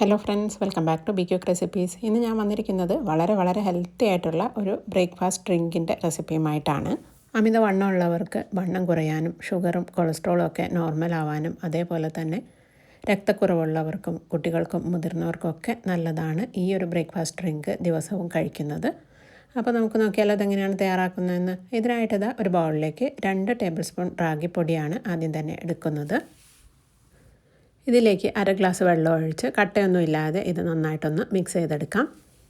Hello friends welcome back to be quick recipes ഇന്ന് ഞാൻ വന്നിരിക്കുന്നത് വളരെ വളരെ ഹെൽത്തി ആയിട്ടുള്ള ഒരു ബ്രേക്ക്ഫാസ്റ്റ് ഡ്രിങ്കിന്റെ റെസിപ്പിയുമായിട്ടാണ് അമിത വണ്ണമുള്ളവർക്ക് വണ്ണം കുറയാനും ഷുഗറും കൊളസ്ട്രോളും ഒക്കെ നോർമൽ ആവാനും അതേപോലെ തന്നെ രക്തക്കുറവുള്ളവർക്കും കുട്ടികൾക്കും മുതിർന്നവർക്കും ഒക്കെ നല്ലതാണ് ഈ ഒരു ബ്രേക്ക്ഫാസ്റ്റ് ഡ്രിങ്ക് ദിവസവും കഴിക്കുന്നത്. അപ്പോൾ നമുക്ക് നോക്കിയാൽ അതെങ്ങനെയാണ് തയ്യാറാക്കുന്നതെന്ന്? ഇതിനായിട്ട് ഒരു ബൗളിലേക്ക് രണ്ട് ടേബിൾ സ്പൂൺ റാഗിപ്പൊടിയാണ് ആദ്യം തന്നെ എടുക്കുന്നത്. ഇതിലേക്ക് അര ഗ്ലാസ് വെള്ളം ഒഴിച്ച് കട്ടയൊന്നും ഇല്ലാതെ ഇത് നന്നായിട്ടൊന്ന് മിക്സ് ചെയ്തെടുക്കാം.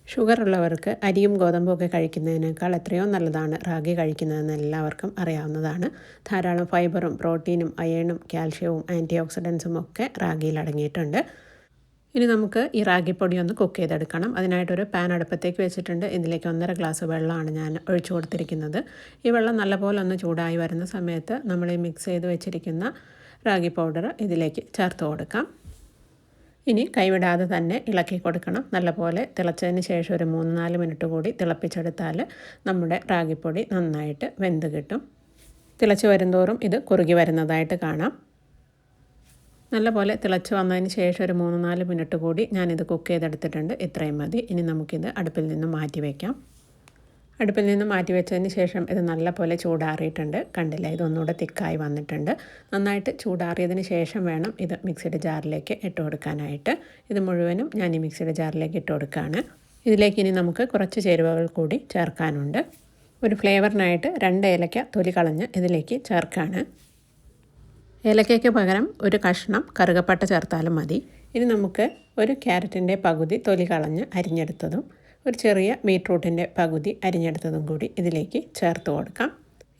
ഷുഗർ ഉള്ളവർക്ക് അരിയും ഗോതമ്പും ഒക്കെ കഴിക്കുന്നതിനേക്കാൾ എത്രയോ നല്ലതാണ് റാഗി കഴിക്കുന്നതെന്ന് എല്ലാവർക്കും അറിയാവുന്നതാണ്. ധാരാളം ഫൈബറും പ്രോട്ടീനും അയണും കാൽഷ്യവും ആന്റി ഓക്സിഡൻസും ഒക്കെ റാഗിയിൽ അടങ്ങിയിട്ടുണ്ട്. ഇനി നമുക്ക് ഈ റാഗിപ്പൊടി ഒന്ന് കുക്ക് ചെയ്തെടുക്കണം. അതിനായിട്ടൊരു പാൻ അടുപ്പത്തേക്ക് വെച്ചിട്ടുണ്ട്. ഇതിലേക്ക് ഒന്നര ഗ്ലാസ് വെള്ളമാണ് ഞാൻ ഒഴിച്ചു കൊടുത്തിരിക്കുന്നത്. ഈ വെള്ളം നല്ലപോലെ ഒന്ന് ചൂടായി വരുന്ന സമയത്ത് നമ്മൾ ഈ മിക്സ് ചെയ്ത് വെച്ചിരിക്കുന്ന റാഗി പൗഡർ ഇതിലേക്ക് ചേർത്ത് കൊടുക്കാം. ഇനി കൈവിടാതെ തന്നെ ഇളക്കി കൊടുക്കണം. നല്ലപോലെ തിളച്ചതിന് ശേഷം ഒരു മൂന്ന് നാല് മിനിറ്റ് കൂടി തിളപ്പിച്ചെടുത്താൽ നമ്മുടെ റാഗിപ്പൊടി നന്നായിട്ട് വെന്ത് കിട്ടും. തിളച്ച് വരുന്തോറും ഇത് കുറുകി വരുന്നതായിട്ട് കാണാം. നല്ലപോലെ തിളച്ച് വന്നതിന് ശേഷം ഒരു മൂന്ന് നാല് മിനിറ്റ് കൂടി ഞാനിത് കുക്ക് ചെയ്തെടുത്തിട്ടുണ്ട്. ഇത്രയും മതി. ഇനി നമുക്കിത് അടുപ്പിൽ നിന്ന് മാറ്റി വയ്ക്കാം. അടുപ്പിൽ നിന്ന് മാറ്റി വെച്ചതിന് ശേഷം ഇത് നല്ലപോലെ ചൂടാറിയിട്ടുണ്ട്. കണ്ടില്ല? ഇതൊന്നുകൂടെ തിക്കായി വന്നിട്ടുണ്ട്. നന്നായിട്ട് ചൂടാറിയതിന് ശേഷം വേണം ഇത് മിക്സിയുടെ ജാറിലേക്ക് ഇട്ട് കൊടുക്കാനായിട്ട്. ഇത് മുഴുവനും ഞാൻ ഈ മിക്സിയുടെ ജാറിലേക്ക് ഇട്ട് കൊടുക്കുകയാണ്. ഇതിലേക്ക് ഇനി നമുക്ക് കുറച്ച് ചേരുവകൾ കൂടി ചേർക്കാനുണ്ട്. ഒരു ഫ്ലേവറിനായിട്ട് രണ്ട് ഏലക്ക തൊലി കളഞ്ഞ് ഇതിലേക്ക് ചേർക്കുകയാണ്. ഏലക്കയ്ക്ക് പകരം ഒരു കഷ്ണം കറുകപ്പട്ട ചേർത്താലും മതി. ഇനി നമുക്ക് ഒരു ക്യാരറ്റിന്റെ പകുതി തൊലി കളഞ്ഞ് അരിഞ്ഞെടുത്തതും ഒരു ചെറിയ ബീട്രൂട്ടിന്റെ പകുതി അരിഞ്ഞെടുത്തതും കൂടി ഇതിലേക്ക് ചേർത്ത് കൊടുക്കാം.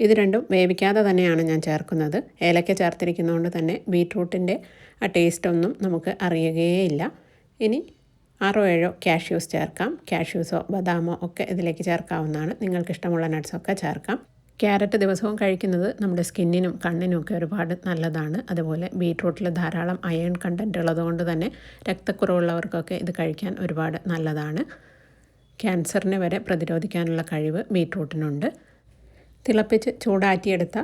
ഇത് രണ്ടും വേവിക്കാതെ തന്നെയാണ് ഞാൻ ചേർക്കുന്നത്. ഏലക്ക ചേർത്തിരിക്കുന്നതുകൊണ്ട് തന്നെ ബീട്രൂട്ടിന്റെ ആ ടേസ്റ്റൊന്നും നമുക്ക് അറിയുകയേയില്ല. ഇനി ആറോ ഏഴോ കാഷ്യൂസ് ചേർക്കാം. കാഷ്യൂസോ ബദാമോ ഒക്കെ ഇതിലേക്ക് ചേർക്കാവുന്നതാണ്. നിങ്ങൾക്കിഷ്ടമുള്ള നട്ട്സൊക്കെ ചേർക്കാം. ക്യാരറ്റ് ദിവസവും കഴിക്കുന്നത് നമ്മുടെ സ്കിന്നിനും കണ്ണിനും ഒക്കെ ഒരുപാട് നല്ലതാണ്. അതുപോലെ ബീട്രൂട്ടിൽ ധാരാളം അയൺ കണ്ടന്റ് ഉള്ളതുകൊണ്ട് തന്നെ രക്തക്കുറവുള്ളവർക്കൊക്കെ ഇത് കഴിക്കാൻ ഒരുപാട് നല്ലതാണ്. ക്യാൻസറിനെ വരെ പ്രതിരോധിക്കാനുള്ള കഴിവ് ബീട്രൂട്ടിനുണ്ട്. തിളപ്പിച്ച് ചൂടാറ്റിയെടുത്ത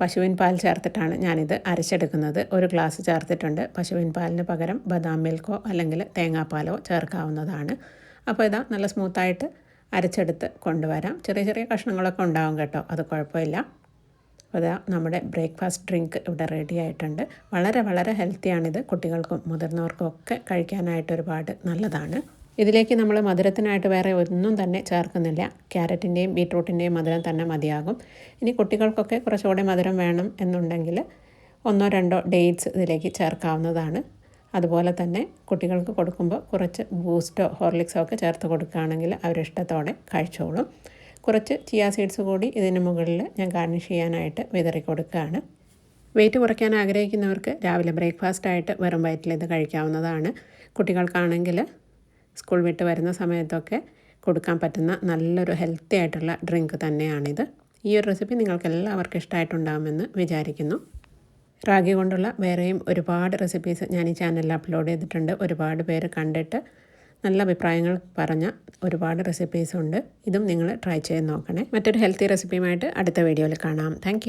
പശുവിൻ പാൽ ചേർത്തിട്ടാണ് ഞാനിത് അരച്ചെടുക്കുന്നത്. ഒരു ഗ്ലാസ് ചേർത്തിട്ടുണ്ട്. പശുവിൻ പാലിന് പകരം ബദാം മിൽക്കോ അല്ലെങ്കിൽ തേങ്ങാപ്പാലോ ചേർക്കാവുന്നതാണ്. അപ്പോൾ ഇതാ നല്ല സ്മൂത്തായിട്ട് അരച്ചെടുത്ത് കൊണ്ടുവരാം. ചെറിയ ചെറിയ കഷ്ണങ്ങളൊക്കെ ഉണ്ടാവും കേട്ടോ. അത് കുഴപ്പമില്ല. അപ്പോൾ ഇതാ നമ്മുടെ ബ്രേക്ക്ഫാസ്റ്റ് ഡ്രിങ്ക് ഇവിടെ റെഡി ആയിട്ടുണ്ട്. വളരെ വളരെ ഹെൽത്തിയാണിത്. കുട്ടികൾക്കും മുതിർന്നവർക്കും ഒക്കെ കഴിക്കാനായിട്ട് ഒരുപാട് നല്ലതാണ്. ഇതിലേക്ക് നമ്മൾ മധുരത്തിനായിട്ട് വേറെ ഒന്നും തന്നെ ചേർക്കുന്നില്ല. ക്യാരറ്റിന്റെയും ബീട്രൂട്ടിന്റെയും മധുരം തന്നെ മതിയാകും. ഇനി കുട്ടികൾക്കൊക്കെ കുറച്ചുകൂടെ മധുരം വേണം എന്നുണ്ടെങ്കിൽ ഒന്നോ രണ്ടോ ഡേറ്റ്സ് ഇതിലേക്ക് ചേർക്കാവുന്നതാണ്. അതുപോലെ തന്നെ കുട്ടികൾക്ക് കൊടുക്കുമ്പോൾ കുറച്ച് ബൂസ്റ്റോ ഹോർലിക്സോ ഒക്കെ ചേർത്ത് കൊടുക്കുകയാണെങ്കിൽ അവരിഷ്ടത്തോടെ കഴിച്ചോളും. കുറച്ച് ചിയാ സീഡ്സ് കൂടി ഇതിന് മുകളിൽ ഞാൻ ഗാർണിഷ് ചെയ്യാനായിട്ട് വിതറി കൊടുക്കുകയാണ്. വെയിറ്റ് കുറയ്ക്കാൻ ആഗ്രഹിക്കുന്നവർക്ക് രാവിലെ ബ്രേക്ക്ഫാസ്റ്റ് ആയിട്ട് വെറും വയറ്റിൽ ഇത് കഴിക്കാവുന്നതാണ്. കുട്ടികൾക്കാണെങ്കിൽ സ്കൂൾ വിട്ട് വരുന്ന സമയത്തൊക്കെ കൊടുക്കാൻ പറ്റുന്ന നല്ലൊരു ഹെൽത്തി ആയിട്ടുള്ള ഡ്രിങ്ക് തന്നെയാണിത്. ഈ ഒരു റെസിപ്പി നിങ്ങൾക്ക് എല്ലാവർക്കും ഇഷ്ടമായിട്ടുണ്ടാകുമെന്ന് വിചാരിക്കുന്നു. റാഗി കൊണ്ടുള്ള വേറെയും ഒരുപാട് റെസിപ്പീസ് ഞാൻ ഈ ചാനലിൽ അപ്ലോഡ് ചെയ്തിട്ടുണ്ട്. ഒരുപാട് പേര് കണ്ടിട്ട് നല്ല അഭിപ്രായങ്ങൾ പറഞ്ഞ ഒരുപാട് റെസിപ്പീസ് ഉണ്ട്. ഇതും നിങ്ങൾ ട്രൈ ചെയ്ത് നോക്കണേ. മറ്റൊരു ഹെൽത്തി റെസിപ്പിയുമായിട്ട് അടുത്ത വീഡിയോയിൽ കാണാം. താങ്ക്